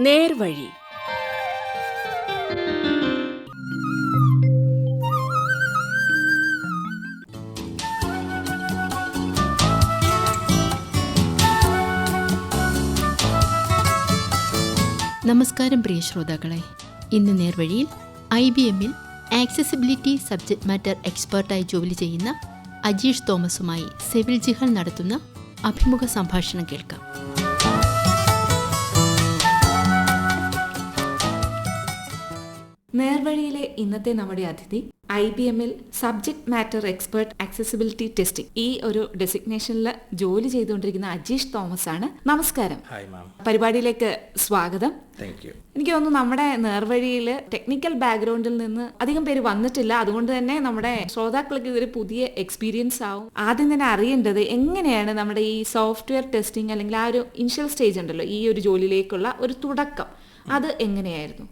നേർവഴി. നമസ്കാരം പ്രിയ ശ്രോതാക്കളെ. ഇന്ന് നേർവഴിയിൽ ഐ ബി എമ്മിൽ ആക്സസിബിലിറ്റി സബ്ജക്ട് മാറ്റർ എക്സ്പേർട്ടായി ജോലി ചെയ്യുന്ന അജീഷ് തോമസുമായി സെവിൽ ജിഹൽ നടത്തുന്ന അഭിമുഖ സംഭാഷണം കേൾക്കാം. നേർവഴിയിലെ ഇന്നത്തെ നമ്മുടെ അതിഥി ഐ ബി എമ്മിൽ subject matter expert accessibility testing ഈ ഒരു ഡെസിഗ്നേഷനിൽ ജോലി ചെയ്തുകൊണ്ടിരിക്കുന്ന അജീഷ് തോമസ് ആണ് നമസ്കാരം പരിപാടിയിലേക്ക് സ്വാഗതം. എനിക്ക് തോന്നുന്നു നമ്മുടെ നേർവഴിയിൽ ടെക്നിക്കൽ ബാക്ക്ഗ്രൗണ്ടിൽ നിന്ന് അധികം പേര് വന്നിട്ടില്ല. അതുകൊണ്ട് തന്നെ നമ്മുടെ ശ്രോതാക്കൾക്ക് ഇതൊരു പുതിയ എക്സ്പീരിയൻസ് ആവും. ആദ്യം തന്നെ അറിയേണ്ടത് എങ്ങനെയാണ് നമ്മുടെ ഈ സോഫ്റ്റ്വെയർ ടെസ്റ്റിംഗ് അല്ലെങ്കിൽ ആ ഒരു ഇനിഷ്യൽ സ്റ്റേജ് ഉണ്ടല്ലോ ഈ ഒരു ജോലിയിലേക്കുള്ള ഒരു തുടക്കം. അത് എങ്ങനെയായിരുന്നു?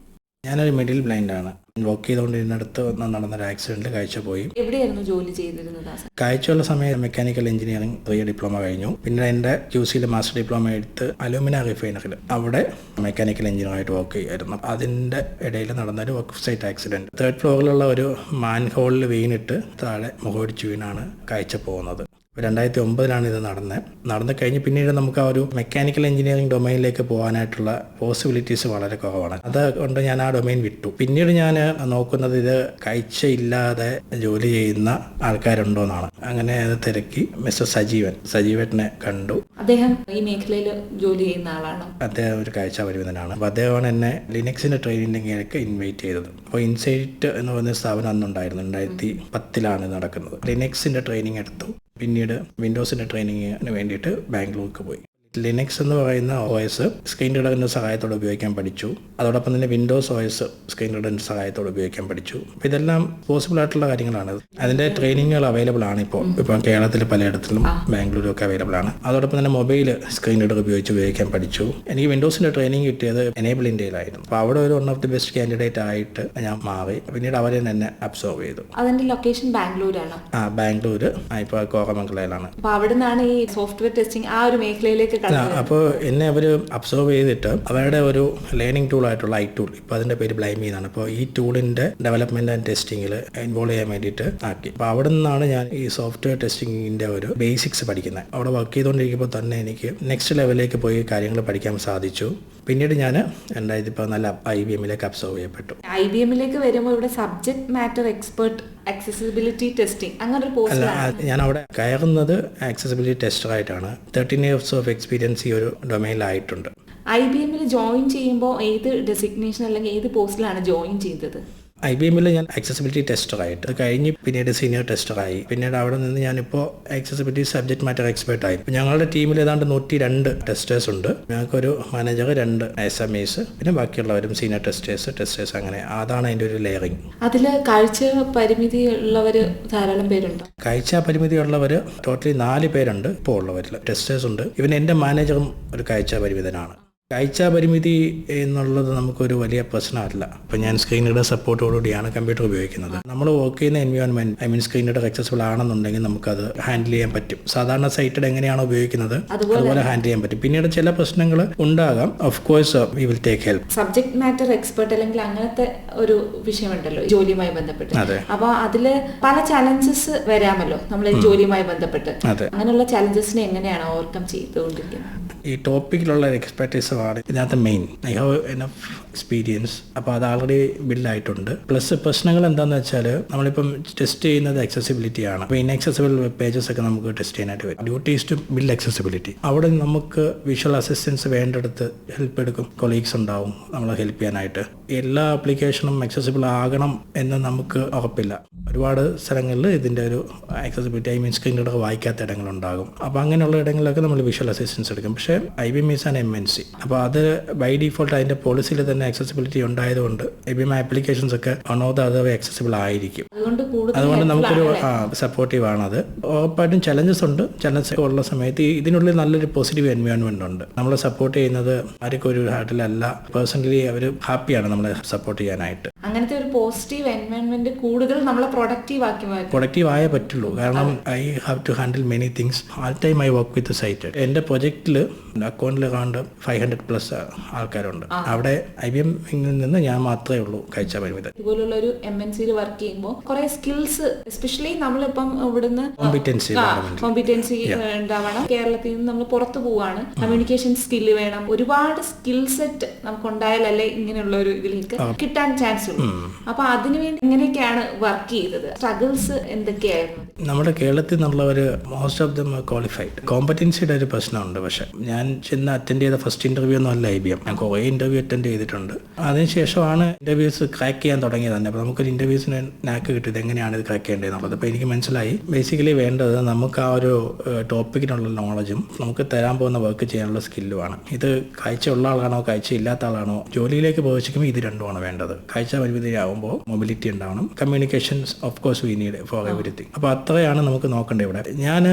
ഞാനൊരു മിഡിൽ ബ്ലൈൻഡ് ആണ് വർക്ക് ചെയ്തുകൊണ്ടിരുന്നിടത്ത് നടന്നൊരു ആക്സിഡന്റ് കാഴ്ച പോയി. എവിടെയായിരുന്നു ജോലി ചെയ്തിരുന്നത്? കാഴ്ചയുള്ള സമയം മെക്കാനിക്കൽ എഞ്ചിനീയറിംഗ് ചെറിയ ഡിപ്ലോമ കഴിഞ്ഞു. പിന്നെ എന്റെ ക്യു സിയിൽ മാസ്റ്റർ ഡിപ്ലോമ എടുത്ത് അലൂമിന റിഫൈനറിൽ അവിടെ മെക്കാനിക്കൽ എഞ്ചിനീയറായിട്ട് വർക്ക് ചെയ്യുമായിരുന്നു. അതിന്റെ ഇടയിൽ നടന്നൊരു വർക്ക് സൈറ്റ് ആക്സിഡന്റ് തേർഡ് ഫ്ലോറിലുള്ള ഒരു മാൻ ഹോളിൽ വീണിട്ട് താഴെ മുഖടിച്ച് വീണാണ് കാഴ്ച പോകുന്നത്. രണ്ടായിരത്തി ഒമ്പതിലാണ് ഇത് നടന്നത് നടന്നു കഴിഞ്ഞ് പിന്നീട് നമുക്ക് ആ ഒരു മെക്കാനിക്കൽ എഞ്ചിനീയറിംഗ് ഡൊമൈനിലേക്ക് പോകാനായിട്ടുള്ള പോസിബിലിറ്റീസ് വളരെ കുറവാണ്. അതുകൊണ്ട് ഞാൻ ആ ഡൊമൈൻ വിട്ടു. പിന്നീട് ഞാൻ നോക്കുന്നത് ഇത് കാഴ്ചയില്ലാതെ ജോലി ചെയ്യുന്ന ആൾക്കാരുണ്ടോ എന്നാണ് അങ്ങനെ അത് തിരക്കി മിസ്റ്റർ സജീവൻ സജീവനെ കണ്ടു. അദ്ദേഹം ഈ മേഖലയിൽ ജോലി ചെയ്യുന്ന ആളാണ്? അദ്ദേഹം ഒരു കാഴ്ച പരിമിതനാണ്. അപ്പോൾ അദ്ദേഹമാണ് എന്നെ ലിനക്സിന്റെ ട്രെയിനിങ്ങിലേക്ക് ഇൻവൈറ്റ് ചെയ്തത്. അപ്പോൾ ഇൻസൈറ്റ് എന്ന് പറയുന്ന സ്ഥാപനം അന്നുണ്ടായിരുന്നു. രണ്ടായിരത്തി പത്തിലാണ് നടക്കുന്നത്. ലിനക്സിന്റെ ട്രെയിനിങ് എടുത്തു. പിന്നീട് വിൻഡോസിന്റെ ട്രെയിനിങ്ങിന് വേണ്ടിയിട്ട് ബാംഗ്ലൂർക്ക് പോയി. ലിനക്സ് എന്ന് പറയുന്ന ഒ എസ് സ്ക്രീൻ റീഡറിന്റെ സഹായത്തോടെ ഉപയോഗിക്കാൻ പഠിച്ചു. അതോടൊപ്പം തന്നെ വിൻഡോസ് ഒ എസ് സ്ക്രീൻ റീഡറിന്റെ സഹായത്തോടെ ഉപയോഗിക്കാൻ പഠിച്ചു. അപ്പോൾ ഇതെല്ലാം പോസിബിൾ ആയിട്ടുള്ള കാര്യങ്ങളാണ്. അതിന്റെ ട്രെയിനിങ്ങുകൾ അവൈലബിൾ ആണ് ഇപ്പോൾ. ഇപ്പോൾ കേരളത്തിൽ പലയിടത്തിലും ബാംഗ്ലൂരും ഒക്കെ അവൈലബിൾ ആണ്. അതോടൊപ്പം തന്നെ മൊബൈൽ സ്ക്രീൻ റീഡർ ഉപയോഗിച്ച് ഉപയോഗിക്കാൻ പഠിച്ചു. എനിക്ക് വിൻഡോസിന്റെ ട്രെയിനിങ് കിട്ടിയത് എനേബിൾ ഇന്ത്യയിലായിരുന്നു. അപ്പോൾ അവിടെ ഒരു one of the best candidate ആയിട്ട് ഞാൻ മാറി. പിന്നീട് അവർ എന്നെ അബ്സോർവ് ചെയ്തു. അതിന്റെ ലൊക്കേഷൻ ബാംഗ്ലൂരാണ്. ആ ബാംഗ്ലൂർ ഇപ്പോൾ കോറമംഗലയിലാണ് അപ്പോൾ അവിടെ നിന്നാണ് ഈ സോഫ്റ്റ്വെയർ ടെസ്റ്റിംഗ് ആ ഒരു മേഖലയിലേക്ക് അപ്പോൾ എന്നെ അവർ അബ്സർവ് ചെയ്തിട്ട് അവരുടെ ഒരു ലേണിംഗ് ടൂൾ ആയിട്ടുള്ള ഐ ടൂൾ ഇപ്പോൾ അതിന്റെ പേര് ബ്ലൈം എന്നാണ് അപ്പോൾ ഈ ടൂളിന്റെ ഡെവലപ്മെന്റ് ആൻഡ് ടെസ്റ്റിങ്ങിൽ ഇൻവോൾവ് ചെയ്യാൻ വേണ്ടിയിട്ട് ആക്കി. അപ്പോൾ അവിടെ നിന്നാണ് ഞാൻ ഈ സോഫ്റ്റ്വെയർ ടെസ്റ്റിങ്ങിന്റെ ഒരു ബേസിക്സ് പഠിക്കുന്നത് അവിടെ വർക്ക് ചെയ്തുകൊണ്ടിരിക്കുമ്പോൾ തന്നെ എനിക്ക് നെക്സ്റ്റ് ലെവലിലേക്ക് പോയി കാര്യങ്ങൾ പഠിക്കാൻ സാധിച്ചു. പിന്നീട് ഞാൻ രണ്ടായിരത്തി പതിനാല് ഐ ബി എമ്മിലേക്ക് അബ്സർവ് ചെയ്യപ്പെട്ടു. ഐ ബി എമ്മിലേക്ക് വരുമ്പോൾ ഇവിടെ subject matter expert accessibility testing അങ്ങനെ ഒരു അല്ല ഞാൻ അവിടെ കയറുന്നത് ആക്സസിബിലിറ്റി ടെസ്റ്റർ ആയിട്ടാണ്. തേർട്ടീൻ ഇയേഴ്സ് ഓഫ് എക്സ്പീരിയൻസ് ഈ ഒരു ഡൊമൈനിലായിട്ടുണ്ട് ഐ ബി എമ്മിൽ ജോയിൻ ചെയ്യുമ്പോൾ ഏത് ഡെസിഗ്നേഷൻ അല്ലെങ്കിൽ ഏത് പോസ്റ്റിലാണ് ജോയിൻ ചെയ്തത്? ഐ ബി എമ്മിൽ ഞാൻ ആക്സസിബിലിറ്റി ടെസ്റ്ററായിട്ട് അത് കഴിഞ്ഞ് പിന്നീട് സീനിയർ ടെസ്റ്ററായി പിന്നീട് അവിടെ നിന്ന് ഞാനിപ്പോൾ ആക്സസിബിലിറ്റി സബ്ജക്ട് മാറ്റർ എക്സ്പെർട്ട് ആയി. ഞങ്ങളുടെ ടീമിൽ ഏതാണ്ട് നൂറ്റി രണ്ട് ടെസ്റ്റേഴ്സ് ഉണ്ട്. ഞങ്ങൾക്കൊരു മാനേജർ രണ്ട് എസ് എം എസ് പിന്നെ ബാക്കിയുള്ളവരും സീനിയർ ടെസ്റ്റേഴ്സ് ടെസ്റ്റേഴ്സ് അങ്ങനെ. അതാണ് അതിന്റെ ഒരു ലെയറിങ് അതിൽ കാഴ്ച പരിമിതി ഉള്ളവർ ധാരാളം പേരുണ്ട്? കാഴ്ച പരിമിതി ഉള്ളവർ ടോട്ടലി നാല് പേരുണ്ട്. ഇപ്പോൾ ഉള്ളവരിൽ ടെസ്റ്റേഴ്സ് ഉണ്ട്. ഇവൻ എന്റെ മാനേജറും ഒരു കാഴ്ച പരിമിതനാണ്. കാഴ്ച പരിമിതി എന്നുള്ളത് നമുക്കൊരു വലിയ പ്രശ്നമല്ല. ഇപ്പം ഞാൻ സ്ക്രീനിയുടെ സപ്പോർട്ടോടുകൂടിയാണ് കമ്പ്യൂട്ടർ ഉപയോഗിക്കുന്നത്. നമ്മൾ വർക്ക് ചെയ്യുന്ന എൻവയോൺമെന്റ് ഐ മീൻ സ്ക്രീനിയുടെ ആക്സസിബിൾ ആണെന്നുണ്ടെങ്കിൽ നമുക്കത് ഹാൻഡിൽ ചെയ്യാൻ പറ്റും. സാധാരണ സൈറ്റഡ് എങ്ങനെയാണ് ഉപയോഗിക്കുന്നത് അതുപോലെ ഹാൻഡിൽ ചെയ്യാൻ പറ്റും. പിന്നീട് ചില പ്രശ്നങ്ങൾ ഉണ്ടാകാം. Of course we will take help subject matter expert അല്ലെങ്കിൽ അങ്ങനത്തെ ഒരു വിഷയമുണ്ടല്ലോ ജോലിയുമായി ബന്ധപ്പെട്ട്. അതെ. അപ്പൊ അതിൽ പല ചലഞ്ചസ് വരാമല്ലോ നമ്മൾ ജോലിയുമായി ബന്ധപ്പെട്ട്. അങ്ങനെയുള്ള ചലഞ്ചസിനെ എങ്ങനെയാണ് ഓവർകം ചെയ്തുകൊണ്ടിരിക്കുന്നത്? ഈ ടോപ്പിക്കിലുള്ള എക്സ്പെർട്ടീസുമാണ് ഇതിനകത്ത് main I have enough experience അപ്പോൾ അത് ആൾറെഡി ബിൽഡായിട്ടുണ്ട് പ്ലസ് പ്രശ്നങ്ങൾ എന്താണെന്ന് വെച്ചാൽ നമ്മളിപ്പം ടെസ്റ്റ് ചെയ്യുന്നത് അക്സസിബിലിറ്റി ആണ്. അപ്പോൾ ഇൻഅക്സസിബിൾ വെബ് പേജസ് ഒക്കെ നമുക്ക് ടെസ്റ്റ് ചെയ്യാനായിട്ട് വരും. ഡ്യൂട്ടീസ് ടു ബിൽഡ് അക്സസിബിലിറ്റി അവിടെ നമുക്ക് വിഷ്വൽ അസിസ്റ്റൻസ് വേണ്ടടുത്ത് ഹെൽപ്പ് എടുക്കും. കൊളീഗ്സ് ഉണ്ടാവും. നമ്മളെ ഹെൽപ്പ് ചെയ്യാനായിട്ട്. എല്ലാ ആപ്ലിക്കേഷനും അക്സസിബിൾ ആകണം എന്ന് നമുക്ക് ഉറപ്പില്ല. ഒരുപാട് സ്ഥലങ്ങളിൽ ഇതിന്റെ ഒരു ആക്സസിബിലിറ്റി ഐ മീൻ സ്ക്രീനിലൂടെ വായിക്കാത്ത ഇടങ്ങളുണ്ടാകും. അപ്പോൾ അങ്ങനെയുള്ള ഇടങ്ങളിലൊക്കെ നമ്മൾ വിഷ്വൽ അസിസ്റ്റൻസ് എടുക്കും. പക്ഷേ I B M is an M N C അപ്പോൾ അത് ബൈ ഡിഫോൾട്ട് അതിന്റെ പോളിസിയിൽ തന്നെ ആക്സസിബിലിറ്റി ഉണ്ടായതുകൊണ്ട് ഐ ബി എം ആപ്ലിക്കേഷൻസ് ഒക്കെ one of the other accessible ആയിരിക്കും അതുകൊണ്ട് നമുക്കൊരു ആണ് സപ്പോർട്ടീവ് ആണത്. ഉറപ്പായിട്ടും ചലഞ്ചസ് ഉണ്ട്. ചലഞ്ചസ് ഉള്ള സമയത്ത് ഇതിനുള്ളിൽ നല്ലൊരു പോസിറ്റീവ് എൻവയോൺമെന്റ് ഉണ്ട്. നമ്മൾ സപ്പോർട്ട് ചെയ്യുന്നത് ആർക്കും ഒരു ഹാർട്ടിലല്ല. പേഴ്സണലി അവർ ഹാപ്പിയാണ് നമ്മളെ സപ്പോർട്ട് ചെയ്യാനായിട്ട്. അങ്ങനത്തെ ഒരു പോസിറ്റീവ് എൻവയോൺമെന്റ് കൂടുതൽ നമ്മളെ പ്രൊഡക്റ്റീവ് ആക്കി മാറ്റും. പ്രൊഡക്റ്റീവ് ആയേ പറ്റുള്ളൂ. കാരണം I have to handle many things all time I work with sight എന്റെ പ്രൊജക്റ്റിൽ അക്കൗണ്ടിൽ കാണേണ്ട ഫൈവ് ഹൺഡ്രഡ് പ്ലസ് ആൾക്കാരുണ്ട്. അവിടെ ഐ ബി എമ്മിൽ നിന്ന് ഞാൻ മാത്രമേ ഉള്ളൂ കഴിച്ച പരിമിതം. ഇതുപോലുള്ള ഒരു എം എൻ സിയിൽ വർക്ക് ചെയ്യുമ്പോൾ കുറെ സ്കിൽസ് എസ്പെഷ്യലി നമ്മളിപ്പം ഇവിടുന്ന് കോമ്പിറ്റൻസി കോമ്പിറ്റൻസി ഉണ്ടാവണം കേരളത്തിൽ നിന്ന് നമ്മൾ പുറത്തു പോവാണ്. കമ്മ്യൂണിക്കേഷൻ സ്കില്ല് വേണം. ഒരുപാട് സ്കിൽ സെറ്റ് നമുക്ക് ഉണ്ടായാലല്ലേ ഇങ്ങനെയുള്ള ഒരു ഇതിലേക്ക് കിട്ടാൻ ചാൻസ് ഉള്ളൂ. അപ്പൊ അതിനുവേണ്ടി എങ്ങനെയൊക്കെയാണ് വർക്ക് ചെയ്തത്? സ്ട്രഗിൾസ് എന്തൊക്കെയായിരുന്നു? നമ്മുടെ കേരളത്തിൽ നിന്നുള്ളവർ മോസ്റ്റ് ഓഫ് ദം ക്വാളിഫൈഡ് കോമ്പറ്റൻസിയുടെ ഒരു പ്രശ്നമുണ്ട് പക്ഷെ. ഞാൻ ചെന്ന് അറ്റൻഡ് ചെയ്ത ഫസ്റ്റ് ഇന്റർവ്യൂ ഒന്നും അല്ല ഐ ബി എം. ഞാൻ കുറേ ഇന്റർവ്യൂ അറ്റൻഡ് ചെയ്തിട്ടുണ്ട്. അതിനുശേഷമാണ് ഇന്റർവ്യൂസ് ക്രാക്ക് ചെയ്യാൻ തുടങ്ങിയത് തന്നെ. അപ്പോൾ നമുക്കൊരു ഇന്റർവ്യൂസിന് നാക്ക് കിട്ടിയത് എങ്ങനെയാണ് ഇത് ക്രാക്ക് ചെയ്യേണ്ടത് എന്നുള്ളത് അപ്പോൾ എനിക്ക് മനസ്സിലായി. ബേസിക്കലി വേണ്ടത് നമുക്ക് ആ ഒരു ടോപ്പിക്കിനുള്ള നോളജും നമുക്ക് തരാൻ പോകുന്ന വർക്ക് ചെയ്യാനുള്ള സ്കില്ലുമാണ് ഇത് കാഴ്ചയുള്ള ആളാണോ കാഴ്ച ഇല്ലാത്ത ആളാണോ ജോലിയിലേക്ക് പ്രവേശിക്കുമ്പോൾ ഇത് രണ്ടുമാണ് വേണ്ടത്. കാഴ്ച പരിമിതിയാവുമ്പോൾ മൊബിലിറ്റി ഉണ്ടാവണം. Communications of course we need for everything അപ്പോൾ അത്രയാണ് നമുക്ക് നോക്കേണ്ടത് ഇവിടെ. ഞാൻ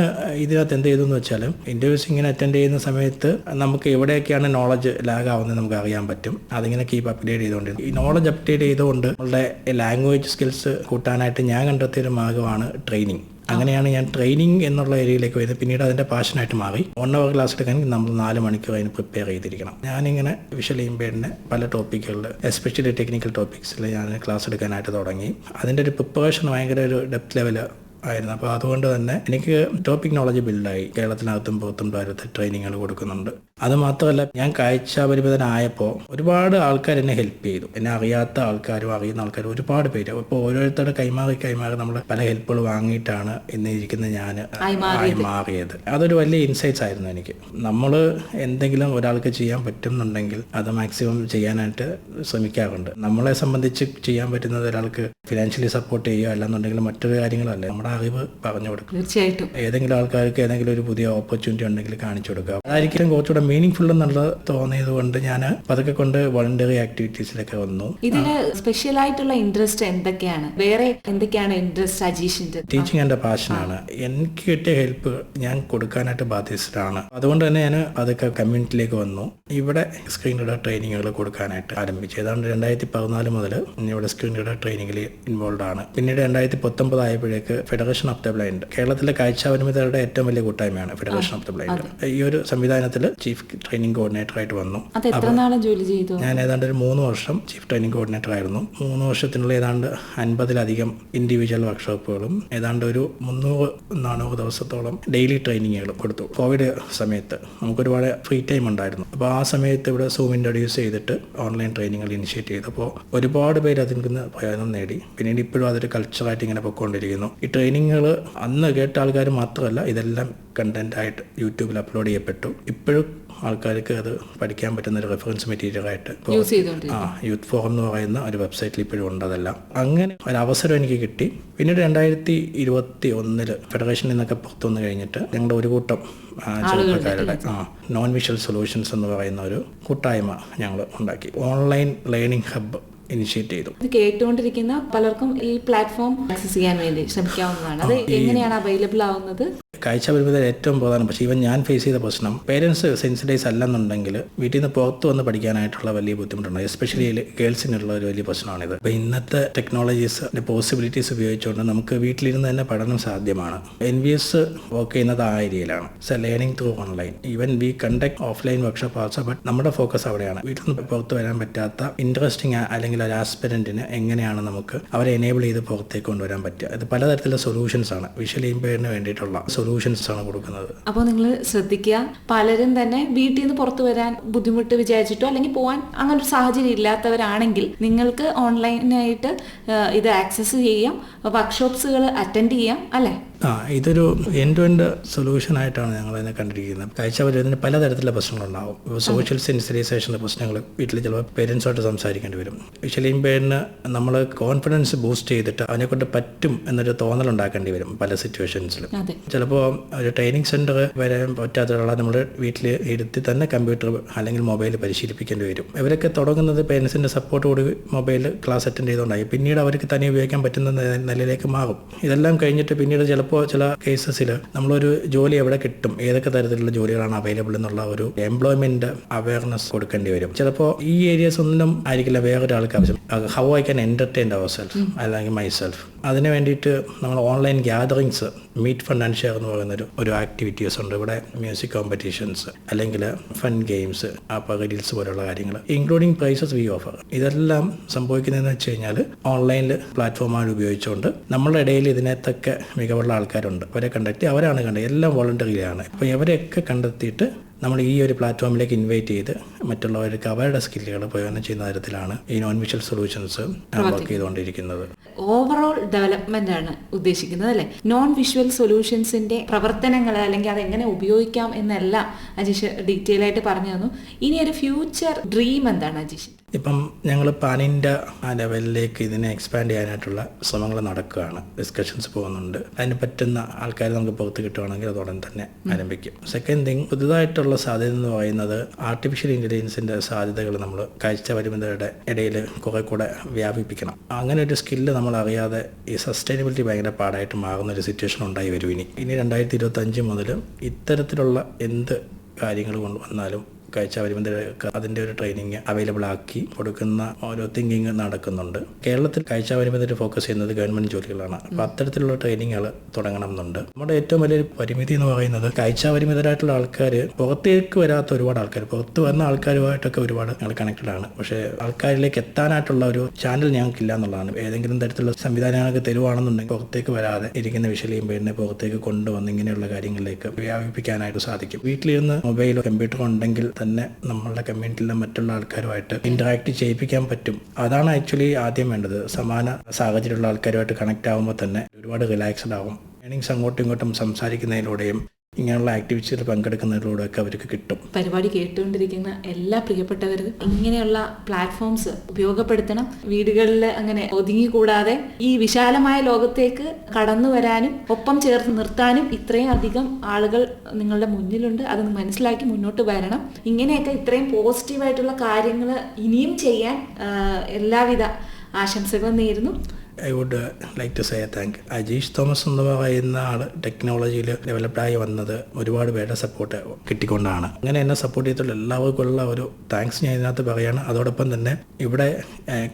ഇതിനകത്ത് എന്ത് ചെയ്തു എന്ന് വെച്ചാൽ ഇന്റർവ്യൂസ് ഇങ്ങനെ അറ്റൻഡ് ചെയ്യുന്ന സമയത്ത് നമുക്ക് എവിടെയൊക്കെയാണ് നോളജ് ലാഗ് ആവുന്നത് നമുക്ക് അറിയാൻ പറ്റും. അതിങ്ങനെ കീപ്പ് അപ്ഡേറ്റ് ചെയ്തുകൊണ്ട്. ഈ നോളജ് അപ്ഡേറ്റ് ചെയ്തുകൊണ്ട് നമ്മളുടെ ലാംഗ്വേജ് സ്കിൽസ് കൂട്ടാനായിട്ട് ഞാൻ കണ്ടെത്തിയ ഒരു മാർഗമാണ് ട്രെയിനിങ് അങ്ങനെയാണ് ഞാൻ ട്രെയിനിങ് എന്നുള്ള ഏരിയയിലേക്ക് വരുന്നത് പിന്നീട് അതിന്റെ പാഷനായിട്ട് മാറി. വൺ അവർ ക്ലാസ് എടുക്കാൻ നമ്മൾ നാല് മണിക്കൂർ അതിന് പ്രിപ്പയർ ചെയ്തിരിക്കണം. ഞാനിങ്ങനെ വിഷ്വൽ ഇമ്പേഡിന്റെ പല ടോപ്പിക്കുകളിൽ എസ്പെഷ്യലി ടെക്നിക്കൽ ടോപ്പിക്സിൽ ഞാൻ ക്ലാസ് എടുക്കാനായിട്ട് തുടങ്ങി. അതിന്റെ ഒരു പ്രിപ്പറേഷൻ ഭയങ്കര ഒരു ഡെപ്ത് ലെവൽ ആയിരുന്നു. അപ്പോൾ അതുകൊണ്ട് തന്നെ എനിക്ക് ടോപ്പിക് നോളജ് ബിൽഡായി കേരളത്തിനകത്തും പുറത്തും ട്രെയിനിങ്ങുകൾ കൊടുക്കുന്നുണ്ട്. അത് മാത്രമല്ല ഞാൻ കാഴ്ച പരിമിതനായപ്പോൾ ഒരുപാട് ആൾക്കാർ എന്നെ ഹെൽപ്പ് ചെയ്തു. എന്നെ അറിയാത്ത ആൾക്കാരും അറിയുന്ന ആൾക്കാരും ഒരുപാട് പേര്. ഇപ്പോൾ ഓരോരുത്തരുടെ കൈമാറി കൈമാറി നമ്മൾ പല ഹെൽപ്പുകൾ വാങ്ങിയിട്ടാണ് ഇന്ന് ഇരിക്കുന്ന ഞാൻ ആയി മാറിയത് അതൊരു വലിയ ഇൻസൈറ്റ്സ് ആയിരുന്നു എനിക്ക്. നമ്മൾ എന്തെങ്കിലും ഒരാൾക്ക് ചെയ്യാൻ പറ്റുന്നുണ്ടെങ്കിൽ അത് മാക്സിമം ചെയ്യാനായിട്ട് ശ്രമിക്കാറുണ്ട്. നമ്മളെ സംബന്ധിച്ച് ചെയ്യാൻ പറ്റുന്നത് ഒരാൾക്ക് ഫിനാൻഷ്യലി സപ്പോർട്ട് ചെയ്യുക അല്ലാന്നുണ്ടെങ്കിൽ മറ്റൊരു കാര്യങ്ങളല്ലേ നമ്മുടെ അറിവ് പറഞ്ഞു കൊടുക്കുക തീർച്ചയായിട്ടും. ഏതെങ്കിലും ആൾക്കാർക്ക് ഏതെങ്കിലും ഒരു പുതിയ ഓപ്പർച്യൂണിറ്റി ഉണ്ടെങ്കിൽ കാണിച്ചു കൊടുക്കുക. അതായിരിക്കും കുറച്ചുകൂടെ മീനിങ് ഫുൾ എന്നുള്ളത് തോന്നിയത് കൊണ്ട് ഞാൻ പതുക്കെ കൊണ്ട് വോളണ്ടറി ആക്ടിവിറ്റീസിലൊക്കെ വന്നു. ഇതിൽ സ്പെഷ്യൽ ആയിട്ടുള്ള ഇൻട്രസ്റ്റ് എന്തൊക്കെയാണ്? വേറെ എന്തൊക്കെയാണ് ഇൻട്രസ്റ്റ് അജീഷിന്റെ? ടീച്ചിങ് എന്റെ പാഷനാണ് എനിക്ക് കിട്ടിയ ഹെൽപ്പ് ഞാൻ കൊടുക്കാനായിട്ട് ബാധ്യസ്ഥരാണ്. അതുകൊണ്ട് തന്നെ ഞാൻ അതൊക്കെ കമ്മ്യൂണിറ്റിയിലേക്ക് വന്നു. ഇവിടെ സ്ക്രീൻ റീഡർ ട്രെയിനിങ്ങുകൾ കൊടുക്കാനായിട്ട് ആരംഭിച്ചു. ഏതാണ്ട് രണ്ടായിരത്തി പതിനാല് മുതൽ ഇവിടെ സ്ക്രീൻ റീഡർ ട്രെയിനിങ്ങിൽ ഇൻവോൾവ് ആണ്. പിന്നീട് രണ്ടായിരത്തി പത്തൊമ്പത് ആയപ്പോഴേക്ക് ഫെഡറേഷൻ ഓഫ് ദ ബ്ലൈൻഡ് കേരളത്തിലെ കാഴ്ച പരിമിതരുടെ ഏറ്റവും വലിയ കൂട്ടായ്മയാണ് ഫെഡറേഷൻ ഓഫ് ദ ബ്ലൈൻഡ് ഈ ഒരു സംവിധാനത്തിൽ ചീഫ് ട്രെയിനിങ് കോർഡിനേറ്റർ ആയിട്ട് വന്നു ഞാൻ ഏതാണ്ട് ഒരു മൂന്ന് വർഷം ചീഫ് ട്രെയിനിങ് കോർഡിനേറ്റർ ആയിരുന്നു മൂന്ന് വർഷത്തിനുള്ളിൽ ഏതാണ്ട് അൻപതിലധികം ഇൻഡിവിജ്വൽ വർക്ക്ഷോപ്പുകളും ഏതാണ്ട് ഒരു മുന്നൂറ് നാനൂറ് ദിവസത്തോളം ഡെയിലി ട്രെയിനിങ്ങുകളും കൊടുത്തു. കോവിഡ് സമയത്ത് നമുക്കൊരുപാട് ഫ്രീ ടൈം ഉണ്ടായിരുന്നു. അപ്പോൾ ആ സമയത്ത് ഇവിടെ സൂം ഇൻട്രൊഡ്യൂസ് ചെയ്തിട്ട് ഓൺലൈൻ ട്രെയിനിങ്ങുകൾ ഇനിഷ്യേറ്റ് ചെയ്തു. അപ്പോൾ ഒരുപാട് പേര് അതിൽ നിന്ന് പ്രയോജനം നേടി. പിന്നീട് ഇപ്പോഴും അതൊരു കൾച്ചറായിട്ട് ഇങ്ങനെ പൊയ്ക്കൊണ്ടിരിക്കുന്നു. ഈ ട്രെയിനിങ്ങുകൾ അന്ന് കേട്ട ആൾക്കാർ മാത്രമല്ല ഇതെല്ലാം കണ്ടന്റ് ആയിട്ട് യൂട്യൂബിൽ അപ്ലോഡ് ചെയ്യപ്പെട്ടു. ഇപ്പോഴും ആൾക്കാർക്ക് അത് പഠിക്കാൻ പറ്റുന്ന ഒരു റെഫറൻസ് മെറ്റീരിയൽ ആയിട്ട് യൂസ് ചെയ്തോണ്ടിരിക്കും ആ യൂത്ത് ഫോറം എന്ന് പറയുന്ന ഒരു വെബ്സൈറ്റിൽ ഇപ്പോഴും ഉണ്ട് അതെല്ലാം. അങ്ങനെ ഒരു അവസരം എനിക്ക് കിട്ടി. പിന്നീട് രണ്ടായിരത്തി ഇരുപത്തി ഒന്നിൽ ഫെഡറേഷനിൽ നിന്നൊക്കെ പുറത്തു വന്നു കഴിഞ്ഞിട്ട് ഞങ്ങളുടെ ഒരു കൂട്ടം ചെറുപ്പക്കാരുടെ ആ നോൺ വിഷ്വൽ സൊല്യൂഷൻസ് എന്ന് പറയുന്ന ഒരു കൂട്ടായ്മ ഞങ്ങൾ ഉണ്ടാക്കി. ഓൺലൈൻ ലേണിംഗ് ഹബ്ബ് ഇനിഷ്യേറ്റ് ചെയ്തു. ഇത് കേട്ടുകൊണ്ടിരിക്കുന്ന പലർക്കും ഈ പ്ലാറ്റ്ഫോം ആക്സസ് ചെയ്യാൻ വേണ്ടി ശ്രമിക്കാവുന്നതാണ്. അത് എങ്ങനെയാണ് അവൈലബിൾ ആവുന്നത്? കാഴ്ച വരുമ്പോൾ ഏറ്റവും പ്രധാനം പക്ഷേ ഇവൻ ഞാൻ ഫേസ് ചെയ്ത പ്രശ്നം പേരൻസ് സെൻസിറ്റൈസ് അല്ലെന്നുണ്ടെങ്കിൽ വീട്ടിൽ നിന്ന് പുറത്ത് വന്ന് പഠിക്കാനായിട്ടുള്ള വലിയ ബുദ്ധിമുട്ടുണ്ട് എസ്പെഷ്യലി ഗേൾസിനുള്ള ഒരു വലിയ പ്രശ്നമാണിത്. അപ്പോൾ ഇന്നത്തെ ടെക്നോളജീസ് പോസിബിലിറ്റീസ് ഉപയോഗിച്ചുകൊണ്ട് നമുക്ക് വീട്ടിലിരുന്ന് തന്നെ പഠനം സാധ്യമാണ്. എൻ വി എസ് വർക്ക് ചെയ്യുന്നത് ആ ഏരിയയിലാണ് സ learning through online even we conduct offline workshop also but നമ്മുടെ ഫോക്കസ് അവിടെയാണ്. വീട്ടിൽ നിന്ന് പുറത്ത് വരാൻ പറ്റാത്ത ഇൻട്രസ്റ്റിംഗ് അല്ലെങ്കിൽ ഒരു ആസ്പിരന്റിന് എങ്ങനെയാണ് നമുക്ക് അവരെ എനേബിൾ ചെയ്ത് പുറത്തേക്ക് കൊണ്ടുവരാൻ പറ്റുക? ഇത് പലതരത്തിലുള്ള സൊല്യൂഷൻസ് ആണ്. വിഷ്വൽ ഇമ്പയറിന് വേണ്ടിയിട്ടുള്ള സൊല്യൂഷൻസ് ആണ് കൊടുക്കുന്നത്. അപ്പോൾ നിങ്ങൾ ശ്രദ്ധിക്കുക. പലരും തന്നെ വീട്ടിൽ നിന്ന് പുറത്തു വരാൻ ബുദ്ധിമുട്ട് വിചാരിച്ചിട്ടോ അല്ലെങ്കിൽ പോകാൻ അങ്ങനെ ഒരു സാഹചര്യം ഇല്ലാത്തവരാണെങ്കിൽ നിങ്ങൾക്ക് ഓൺലൈനായിട്ട് ഇത് ആക്സസ് ചെയ്യാം. വർക്ക്ഷോപ്സുകൾ അറ്റൻഡ് ചെയ്യാം അല്ലേ? ആ ഇതൊരു എൻ ടു എൻഡ് സൊല്യൂഷൻ ആയിട്ടാണ് ഞങ്ങൾ അതിനെ കണ്ടിരിക്കുന്നത്. വരുന്നതിന് പലതരത്തിലുള്ള പ്രശ്നങ്ങളുണ്ടാവും. ഇപ്പോൾ സോഷ്യൽ സെൻസിറ്റൈസേഷന്റെ പ്രശ്നങ്ങൾ വീട്ടിൽ ചിലപ്പോൾ പേരൻസുമായിട്ട് സംസാരിക്കേണ്ടി വരും. വിഷ്വൽ പേരിന് നമ്മൾ കോൺഫിഡൻസ് ബൂസ്റ്റ് ചെയ്തിട്ട് അവനെക്കൊണ്ട് പറ്റും എന്നൊരു തോന്നൽ ഉണ്ടാക്കേണ്ടി വരും പല സിറ്റുവേഷൻസിലും ചിലപ്പോൾ ഒരു ട്രെയിനിങ് സെന്റർ വരാൻ പറ്റാത്ത ഒരാളെ നമ്മൾ വീട്ടിൽ ഇരുത്തി തന്നെ കമ്പ്യൂട്ടർ അല്ലെങ്കിൽ മൊബൈൽ പരിശീലിപ്പിക്കേണ്ടി വരും. ഇവരൊക്കെ തുടങ്ങുന്നത് പേരൻസിന്റെ സപ്പോർട്ട് കൂടി മൊബൈൽ ക്ലാസ് അറ്റൻഡ് ചെയ്തുകൊണ്ടായി പിന്നീട് അവർക്ക് തന്നെ ഉപയോഗിക്കാൻ പറ്റുന്ന നിലയിലേക്ക് മാറും. ഇതെല്ലാം കഴിഞ്ഞിട്ട് പിന്നീട് ചിലപ്പോൾ ചിലപ്പോൾ ചില കേസസിൽ നമ്മളൊരു ജോലി എവിടെ കിട്ടും? ഏതൊക്കെ തരത്തിലുള്ള ജോലികളാണ് അവൈലബിൾ എന്നുള്ള ഒരു എംപ്ലോയ്മെന്റ് അവയർനെസ് കൊടുക്കേണ്ടി വരും. ചിലപ്പോൾ ഈ ഏരിയസ് ഒന്നും ആയിരിക്കില്ല വേറൊരാൾക്ക് ആവശ്യം. How I can entertain ourself അല്ലെങ്കിൽ മൈ സെൽഫ് അതിന് വേണ്ടിയിട്ട് നമ്മൾ online gatherings meet fun and share എന്ന് പറയുന്ന ഒരു ആക്ടിവിറ്റീസ് ഉണ്ട്. ഇവിടെ മ്യൂസിക് കോമ്പറ്റീഷൻസ് അല്ലെങ്കിൽ ഫൺ ഗെയിംസ് അപ്പോൾ റീൽസ് പോലുള്ള കാര്യങ്ങൾ. ഇൻക്ലൂഡിങ് പ്രൈസസ് വി ഓഫർ ഇതെല്ലാം സംഭവിക്കുന്നതെന്ന് വെച്ച് കഴിഞ്ഞാൽ ഓൺലൈനിൽ പ്ലാറ്റ്ഫോമാണ് ഉപയോഗിച്ചുകൊണ്ട് നമ്മളുടെ ഇടയിൽ ഇതിനകത്തൊക്കെ മികവുള്ള ആൾക്കാരുണ്ട്. അവരെ കണ്ടെത്തി അവരാണ് കണ്ടത്. എല്ലാം വോളണ്ടറിയാണ് അപ്പോൾ ഇവരെയൊക്കെ കണ്ടെത്തിയിട്ട് നമ്മൾ ഈ ഒരു പ്ലാറ്റ്ഫോമിലേക്ക് ഇൻവൈറ്റ് ചെയ്ത് മറ്റുള്ളവർക്ക് അവരുടെ സ്കില്ലുകൾ പ്രയോജനം ചെയ്യുന്ന തരത്തിലാണ് ഈ നോൺ വിഷ്വൽ സൊല്യൂഷൻസ് വർക്ക് ചെയ്തുകൊണ്ടിരിക്കുന്നത്. ഓവറോൾ ഡെവലപ്മെന്റ് ആണ് ഉദ്ദേശിക്കുന്നത് അല്ലെ? നോൺ വിഷ്വൽ സൊല്യൂഷൻസിന്റെ പ്രവർത്തനങ്ങൾ അല്ലെങ്കിൽ അത് എങ്ങനെ ഉപയോഗിക്കാം എന്നെല്ലാം അജീഷ് ഡീറ്റെയിൽ ആയിട്ട് പറഞ്ഞു തന്നു. ഇനി ഒരു ഫ്യൂച്ചർ ഡ്രീം എന്താണ് അജീഷ്? ഇപ്പം ഞങ്ങൾ പാനിന്റെ ആ ലെവലിലേക്ക് ഇതിനെ എക്സ്പാൻഡ് ചെയ്യാനായിട്ടുള്ള ശ്രമങ്ങൾ നടക്കുകയാണ്. ഡിസ്കഷൻസ് പോകുന്നുണ്ട്. അതിന് പറ്റുന്ന ആൾക്കാർ നമുക്ക് പുറത്ത് കിട്ടുവാണെങ്കിൽ അത് ഉടൻ തന്നെ ആരംഭിക്കും. സെക്കൻഡ് തിങ് പുതുതായിട്ടുള്ള സാധ്യത എന്ന് പറയുന്നത് ആർട്ടിഫിഷ്യൽ ഇന്റലിജൻസിന്റെ സാധ്യതകൾ നമ്മൾ കാഴ്ച പരിമിതരുടെ ഇടയിൽ കുറെ കൂടെ വ്യാപിപ്പിക്കണം. അങ്ങനെ ഒരു സ്കില്ല് നമ്മൾ അറിയാതെ ഈ സസ്റ്റൈനബിലിറ്റി ഭയങ്കര പാടായിട്ട് മാറുന്ന ഒരു സിറ്റുവേഷൻ ഉണ്ടായി വരും ഇനി. ഇനി രണ്ടായിരത്തി ഇരുപത്തി അഞ്ച് മുതൽ ഇത്തരത്തിലുള്ള എന്ത് കാര്യങ്ങൾ കൊണ്ടുവന്നാലും കാഴ്ച പരിമിതർക്ക് അതിന്റെ ഒരു ട്രെയിനിങ് അവൈലബിൾ ആക്കി കൊടുക്കുന്ന ഓരോ തിങ്കിങ് നടക്കുന്നുണ്ട്. കേരളത്തിൽ കാഴ്ച പരിമിതർ ഫോക്കസ് ചെയ്യുന്നത് ഗവൺമെന്റ് ജോലികളാണ്. അപ്പൊ അത്തരത്തിലുള്ള ട്രെയിനിങ്ങുകൾ തുടങ്ങണം എന്നുണ്ട്. നമ്മുടെ ഏറ്റവും വലിയൊരു പരിമിതി എന്ന് പറയുന്നത് കാഴ്ച പരിമിതരായിട്ടുള്ള ആൾക്കാർ പുറത്തേക്ക് വരാത്ത ഒരുപാട് ആൾക്കാർ പുറത്ത് വന്ന ആൾക്കാരുമായിട്ടൊക്കെ ഒരുപാട് ഞങ്ങൾ കണക്റ്റഡ് ആണ്. പക്ഷേ ആൾക്കാരിലേക്ക് എത്താനായിട്ടുള്ള ഒരു ചാനൽ ഞങ്ങൾക്കില്ല എന്നുള്ളതാണ്. ഏതെങ്കിലും തരത്തിലുള്ള സംവിധാനങ്ങളൊക്കെ തരുവാണെന്നുണ്ടെങ്കിൽ പുറത്തേക്ക് വരാതെ ഇരിക്കുന്ന വിഷയം പിന്നെ പുറത്തേക്ക് കൊണ്ടുവന്ന് ഇങ്ങനെയുള്ള കാര്യങ്ങളിലേക്ക് വ്യാപിപ്പിക്കാനായിട്ട് സാധിക്കും. വീട്ടിലിരുന്ന് മൊബൈലോ കമ്പ്യൂട്ടറോ ഉണ്ടെങ്കിൽ തന്നെ നമ്മളുടെ കമ്മ്യൂണിറ്റിയിലെ മറ്റുള്ള ആൾക്കാരുമായിട്ട് ഇന്ററാക്ട് ചെയ്യിപ്പിക്കാൻ പറ്റും. അതാണ് ആക്ച്വലി ആദ്യം വേണ്ടത്. സമാന സാഹചര്യമുള്ള ആൾക്കാരുമായിട്ട് കണക്ട് ആകുമ്പോൾ തന്നെ ഒരുപാട് റിലാക്സ്ഡ് ആവും. ഏണിങ്സ് അങ്ങോട്ടും ഇങ്ങോട്ടും സംസാരിക്കുന്നതിലൂടെയും ഇങ്ങനെയുള്ള ആക്ടിവിറ്റീസിൽ പങ്കെടുക്കുന്നതിലൂടെ ഒക്കെ അവർക്ക് കിട്ടും. പരിപാടി കേട്ടുകൊണ്ടിരിക്കുന്ന എല്ലാ പ്രിയപ്പെട്ടവരും ഇങ്ങനെയുള്ള പ്ലാറ്റ്ഫോംസ് ഉപയോഗപ്പെടുത്തണം. വീടുകളിൽ അങ്ങനെ ഒതുങ്ങിക്കൂടാതെ ഈ വിശാലമായ ലോകത്തേക്ക് കടന്നു വരാനും ഒപ്പം ചേർത്ത് നിർത്താനും ഇത്രയും അധികം ആളുകൾ നിങ്ങളുടെ മുന്നിലുണ്ട്. അത് മനസ്സിലാക്കി മുന്നോട്ട് വരണം. ഇങ്ങനെയൊക്കെ ഇത്രയും പോസിറ്റീവായിട്ടുള്ള കാര്യങ്ങൾ ഇനിയും ചെയ്യാൻ എല്ലാവിധ ആശംസകളും നേരുന്നു. I would like to say thank Ajeesh Thomas എന്ന് പറയുന്ന ആൾ ടെക്നോളജിയിൽ ഡെവലപ്ഡായി വന്നത് ഒരുപാട് പേരുടെ സപ്പോർട്ട് കിട്ടിക്കൊണ്ടാണ്. അങ്ങനെ എന്നെ സപ്പോർട്ട് ചെയ്തിട്ടുള്ള എല്ലാവർക്കുള്ള ഒരു താങ്ക്സ് ഞാൻ ഇതിനകത്ത് പറയുകയാണ് അതോടൊപ്പം തന്നെ ഇവിടെ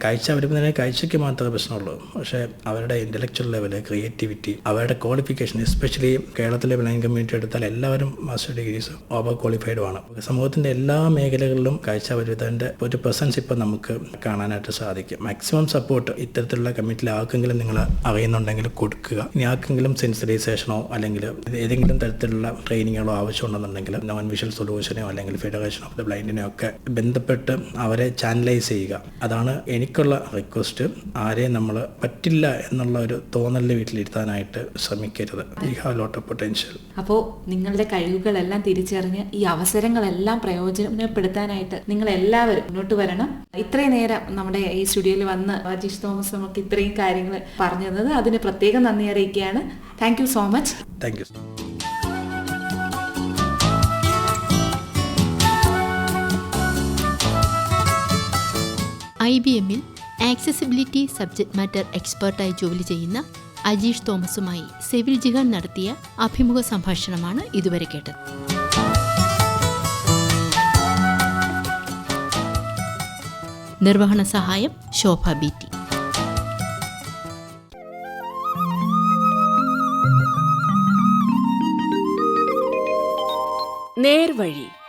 കാഴ്ച വരുമ്പോൾ തന്നെ കാഴ്ചയ്ക്ക് മാത്രമേ പ്രശ്നമുള്ളൂ. പക്ഷേ അവരുടെ ഇന്റലക്ച്വൽ ലെവൽ ക്രിയേറ്റിവിറ്റി അവരുടെ ക്വാളിഫിക്കേഷൻ എസ്പെഷ്യലി കേരളത്തിലെ ബ്ലൈൻ കമ്മ്യൂണിറ്റി എടുത്താൽ എല്ലാവരും മാസ്റ്റർ ഡിഗ്രീസ് ഓവർ ക്വാളിഫൈഡും ആണ്. സമൂഹത്തിന്റെ എല്ലാ മേഖലകളിലും കാഴ്ച വരുന്നതിന്റെ ഒരു പ്രസൻസ് ഇപ്പം നമുക്ക് കാണാനായിട്ട് സാധിക്കും. മാക്സിമം സപ്പോർട്ട് ഇത്തരത്തിലുള്ള കമ്മിറ്റിയിൽ ആർക്കെങ്കിലും നിങ്ങൾ അറിയുന്നുണ്ടെങ്കിൽ കൊടുക്കുക. ഇനി ആർക്കെങ്കിലും സെൻസിറ്റൈസേഷനോ അല്ലെങ്കിൽ ഏതെങ്കിലും തരത്തിലുള്ള ട്രെയിനിങ്ങുകളോ ആവശ്യമുണ്ടെന്നുണ്ടെങ്കിൽ നോൺ വിഷ്വൽ സൊല്യൂഷനോ അല്ലെങ്കിൽ ഫെഡറേഷൻ ഓഫ് ദ ബ്ലൈൻഡിനെയോ ഒക്കെ ബന്ധപ്പെട്ട് അവരെ ചാനലൈസ് ചെയ്യുക. അതാണ് എനിക്കുള്ള റിക്വസ്റ്റ്. ആരെയും നമ്മൾ പറ്റില്ല എന്നുള്ള ഒരു തോന്നലിൽ വീട്ടിലിരുത്താനായിട്ട് ശ്രമിക്കരുത്. ഹാവ് ലോട്ട് പൊട്ടൻഷ്യൽ അപ്പോൾ നിങ്ങളുടെ കഴിവുകളെല്ലാം തിരിച്ചറിഞ്ഞ് ഈ അവസരങ്ങളെല്ലാം പ്രയോജനപ്പെടുത്താനായിട്ട് നിങ്ങൾ എല്ലാവരും മുന്നോട്ട് വരണം. ഇത്രയും നേരം നമ്മുടെ ഈ സ്റ്റുഡിയോയിൽ വന്ന് രാജേഷ് തോമസ് നമുക്ക് ഇത്രയും കാര്യങ്ങൾ പറഞ്ഞു തന്നത് അതിന് പ്രത്യേകം നന്ദി അറിയിക്കുകയാണ്. Thank you so much thank you I B എമ്മിൽ ആക്സസിബിലിറ്റി സബ്ജക്ട് മാറ്റർ എക്സ്പേർട്ടായി ജോലി ചെയ്യുന്ന അജീഷ് തോമസുമായി സെവിൽ ജിഹാൻ നടത്തിയ അഭിമുഖ സംഭാഷണമാണ് ഇതുവരെ കേട്ടത്. നിർവഹണ സഹായം ശോഭ ബി ടി. നേർവഴി